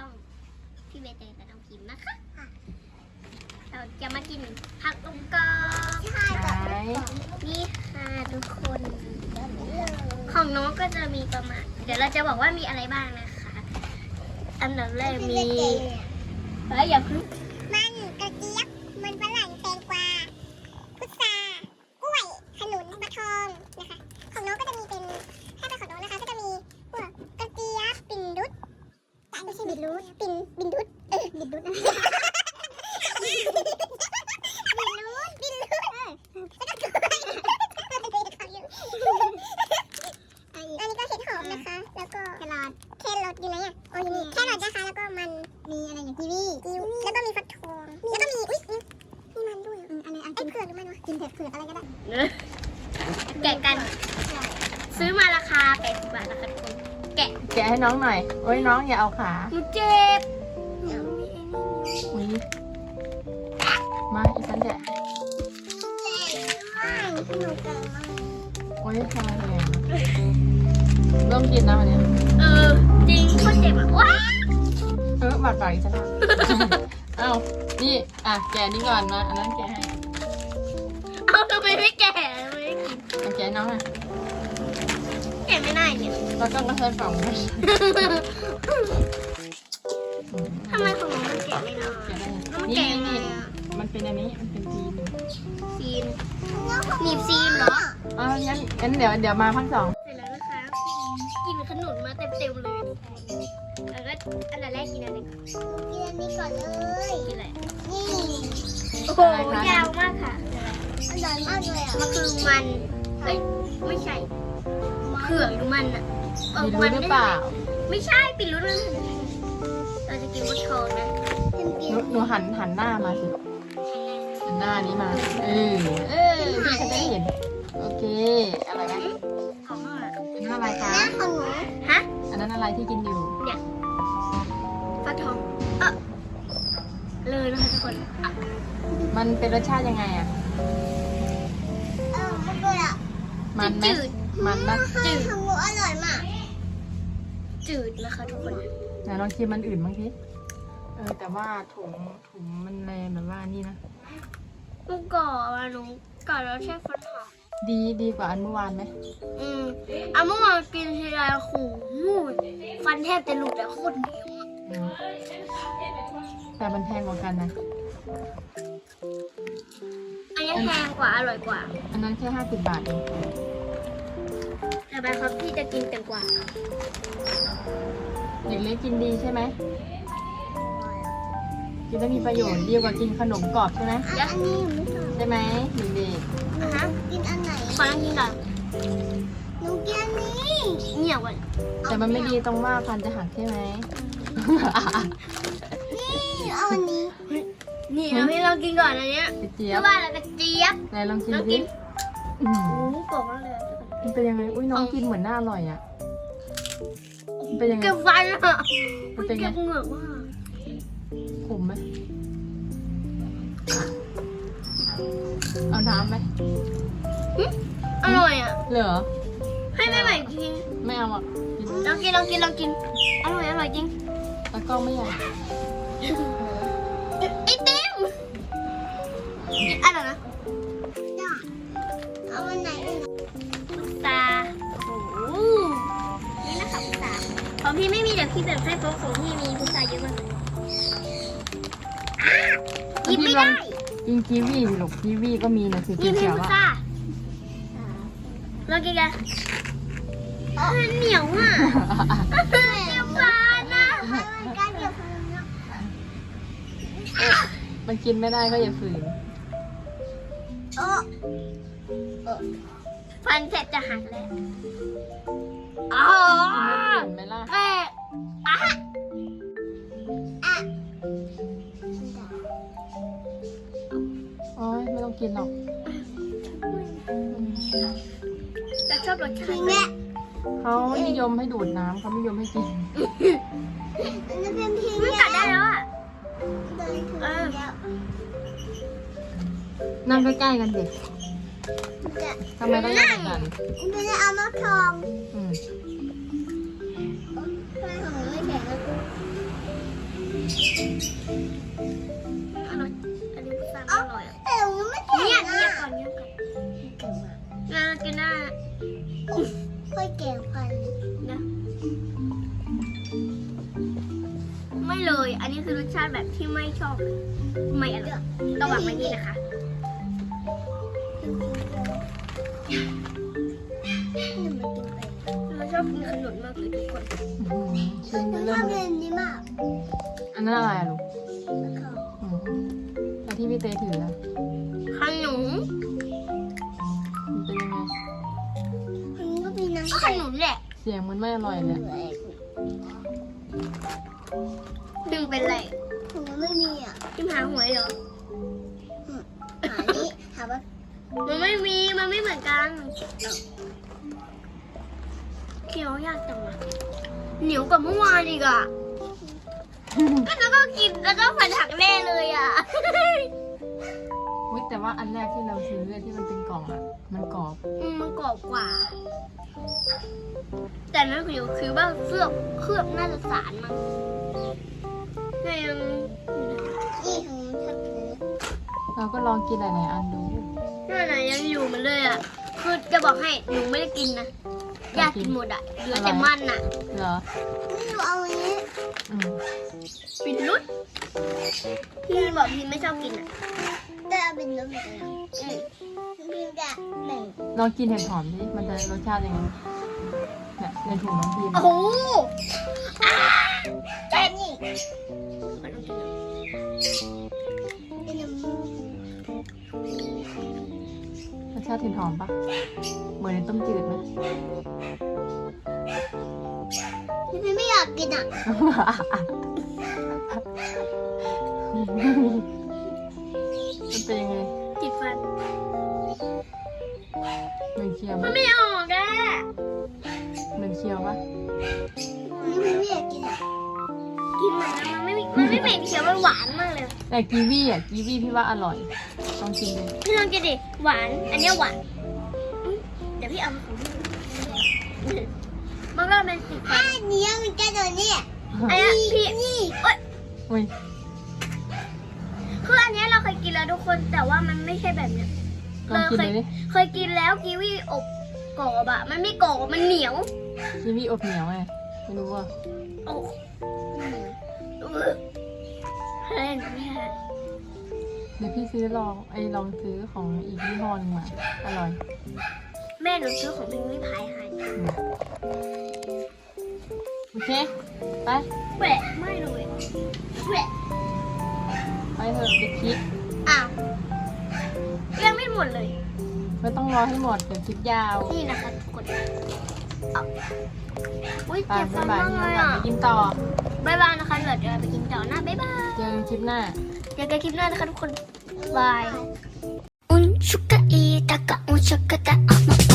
ช่องพี่เบเตยกับน้องพิมพ์นะคะ เราจะมากินผักลงกองใช่แบบไหนนี่ค่ะทุกคน ของน้องก็จะมีประมาณ เดี๋ยวเราจะบอกว่ามีอะไรบ้างนะคะ อันดับแรกมีเฮ้ยอย่าเพึ่ง มันกระเจี๊ยบ มันฝรั่งแตงกวา พุทรากล้วย ขนุนมะทองนะคะ ของน้องก็จะมีเป็นถ้าเป็นของน้องนะคะ ก็จะมีพวกกระเจี๊ยบ ปิ่นดุดแต่ไม่ใช่บิดรูดปิ่นบินดุดเออบินดุดนะบินรูดบินรูดเออแล้วก็กล้วยอันนี้ก็เห็ดหอม นะคะ แล้วก็แครอทแครอทอยู่ไหนอะอ๋ออยู่นี่แครอทนะคะ แล้วก็มันมีอะไรอย่างกีวีกีวีแล้วก็มีฟักทอง แล้วก็มี อุ้ยมีมันด้วยอะอะไรอันกินเผือกหรือมันวะกินเผือกเผือกอะไรก็ได้ แกะกัน ซื้อมาราคา80บาทนะคะทุกคน แกะแกะให้น้องหน่อย โอ้ยน้องอย่าเอาขาหนูเจ็บอุ้ยมาอีกสันแกะโอ้ยทำไมแรง เริ่มกินนะวันนี้เออจริงโคตรเจ็บอะว้าเออบาดปากอีกสักหน่อยเอ้านี่อะแกะนี่ก่อนมาอันนั้นแกะให้เอาทำไมไม่แกะทำไมไม่กินเอาแกะให้น้องหน่อยแกะไม่ได้เนี่ยแล้วก็กระเทยฝั่งไม่ใช่อืมทำไมของน้องมันแกะไม่ได้แกะได้ไงน้องนี่แกะนี่ไงนี่อะมันเป็นอันนี้มันเป็นจีนซีนหนีบซีนเหรอ อ้าวงั้นงั้นเดี๋ยวเดี๋ยวมาภาคสอง อันดับแรกกินอันนี้ก่อนกินอันนี้ก่อนเลย กินอะไร นี่ โอ้โห ยาวมากค่ะอร่อยมากเลยอะ มันคือมันเอ้ยไม่ใช่เผือกหรือมันอะเออมีรู้มันหรือเปล่า ไม่ใช่ปิดรู้ด้วยเราจะกินมดทองนะหนูหนูหันหันหน้ามาสิ หันหน้านี้มา เออ เออพี่เขาจะได้เห็น โอเค อะไรนะของอะอันนั้นอะไรคะหน้าของหนูฮะ อันนั้นอะไรที่กินอยู่ ฟักทองเออเลยนะคะทุกคนอะมันเป็นรสชาติยังไงอะ เออมันเลยอะมันไหมจืดมันปะจืดของหนูอร่อยมาก จืดนะคะทุกคนไหนลองชิมมันอื่นบ้างสิเออแต่ว่าถุงถุงมันแรงแบบว่านี่นะ เมื่อก่อนอะหนูก่อนเราแช่ฟันหอม ดีดีกว่าอันเมื่อวานไหมอืมเอาเมื่อวานกินทีไรขู่มูดฟันแทบจะหลุดอะโคตรเหนียวอะอืมแต่มันแพงกว่ากันนะ อันนี้แพงกว่าอร่อยกว่าอันนั้นแค่ห้าสิบบาทเองแต่บางครับพี่จะกินแต่กว่าเด็กเล็กกินดีใช่ไหมกินแล้วมีประโยชน์ดีกว่ากินขนมกรอบใช่ไหม อันนี้ยังไม่ชอบใช่ไหมเด็กนะฮะกิ นอันไหนขอลองกินก่อนหนูกินอันนี้เหนียวก่อนๆแต่มันไม่ดีตรงว่าฟันจะหักใช่ไหม นี่เอาอันนี้ นี่เราพี่ลองกินก่อนอันเนี้ยกระเจี๊ยเพบราะว่าเรากระเจี๊ยบไหนลองชิมลองสิกินอืมโอ้โหโป่งมากเลยอะมันเป็นยังไง อุ้ยน้องกินเหมือนน่าอร่อยอะมันเป็นยังไง เก็บฟันอะมันเป็นไง เก็บเหงือกมากขมไหมเอาน้ำไหม อร่อยอะ เหลือ ให้แม่ใหม่กินไม่เอาอะกินลองกินลองกินลองกิน อร่อยอร่อยจริงแล้วก็ไม่อยากไอติมอะไรนะเอาอันไหนอีกพุทราโอ้โหนี่นะคะพุทราของพี่ไม่มีเดี๋ยวพี่แบบให้เพราะของพี่มีพุทราเยอะมากเลยหยิบไม่ได้กินกีวีดิลูกกีวีก็มีนะสีหยิบให้เขียวพุๆทอะ ราลองกินกันอ๋อมันเหนียวอะเจ็บฟันนะมันการเกี่ยวกับเนาะมันกินไม่ได้ก็อย่าฝืนโอ้ฟันเสร็จจะหักแล้วอ๋อกินไม่ฝืนไหมล่ะแม่อะอะโอ้ยไม่ต้องกินหรอก รสชาทีติเนี้ยเขานิยมให้ดูดน้ำเขาไม่นิยมให้กินมันจะเป็นทีมันเนี้ยกัดได้แล้วอะเดินถึงแล้วนั่งใกล้ๆกันสิมันจะทำไมต้องนั่งกันมันจะเอามาทองอืมทำไมของหนูไม่แข็งแล้วกู ค่อยเก่งพันนะ ไม่เลย อันนี้คือรสชาติแบบที่ไม่ชอบเลยไม่อร่อยระหว่างไม่ดีนะคะหนูมากินไปเราชอบกินขนมมากเลยทุกคนอื้อหือชิมหนูเริ่ชอมบเลเรียยนนี้มากอันนั้นอะไรอะลูกแล้วก็อืมแล้วที่พี่เตถือนะ เสียงมันไม่อร่อยเลยดึงเป็นไรผมไม่มีอะทิมหาหวยเหรอหานี้ถามว่ามันไม่มี มันไม่เหมือนกันเคี้ยวยากจังวะเหนียวกว่าเมื่อวานอีกอะก็แล้วก็กินแล้วก็ฝันหักแน่เลยอะ อุ๊ยแต่ว่าอันแรกที่เราซื้อที่มันเป็นกล่องอะมันกรอบอืมมันกรอบกว่า แต่นั่นคือคือว่าเคลือบเคลือบน่าจะสารมั้งแต่ยังนี่ของชอบกินเราก็ลองกินหลายๆอันดูนั่นน่ะยังอยู่เหมันเลยอะ คือจะบอกให้หนูไม่ได้กินนะอยากกินหมดอะเหลือแต่มันอะเหรอนี่หนูเอาอันนี้อืมปิดรุดพี่บอกพี่ไม่ชอบกินอะได้ เอาเป็นนมือนกันอืมพี่จะแบ่ลองกินเห็ดหอมดิมันจะรสชาติยังไงเนี่ยในถุงน้องพิมโอ้โหแค่นี้เป็นน้ำรสชาติเห็ดหอมปะเหมือนในต้มจืดไหมพี่ไม่อยากกินอะ มันเป็นยังไงติดฟัน เหมือนเคี้ยวไหมมันไม่ออกอะเหมือนเคี้ยวปะนี่พี่ไม่อยากกินอะกินมันนะมันไม่มีมันไม่เหม็นเขียวมันหวานมากเลย แต่กีวีอะกีวีพี่ว่าอร่อยลองกินดูพี่ลองกินดิ หวาน อันเนี้ยหวานอืมเดี๋ยวพี่เอามาของพี่มันก็เป็นสีฟ้าอันนี้มันจะโดนนี่อันเนี้ยพี่นี่เอ้ยอุ้ย คืออันเนี้ยเราเคยกินแล้วทุกคนแต่ว่ามันไม่ใช่แบบเนี้ยลองกินเลยดิเคยกินแล้วกีวีอบกรอบอะมันไม่กรอบมันเหนียวกีวีอบเหนียวไงไม่รู้ว่าโอ้เออเล่นไม่ฮะเดี๋ยวพี่ซื้อลองไอ้ลองซื้อของอีกยี่ห้อหนึงมาอร่อย แม่หนูซื้อของพิงลี่พายให้อืมโอเค ไปแหวะไม่เลยแหวะ ไปเถอะไปคิด อ้าวยังไม่หมดเลย ไม่ต้องรอให้หมดเดี๋ยวคลิปยาวนี่นะคะกดอุ้ยเจ็บฟันมากเลยอะ ไปกินต่อ บายบายนะคะเดี๋ยวเรไปกินต่อหน้าบายบายเจอกันคลิปหน้า เจอกันคลิปหน้านะคะทุกคนบาย 운축가 이다가 운축가다 어머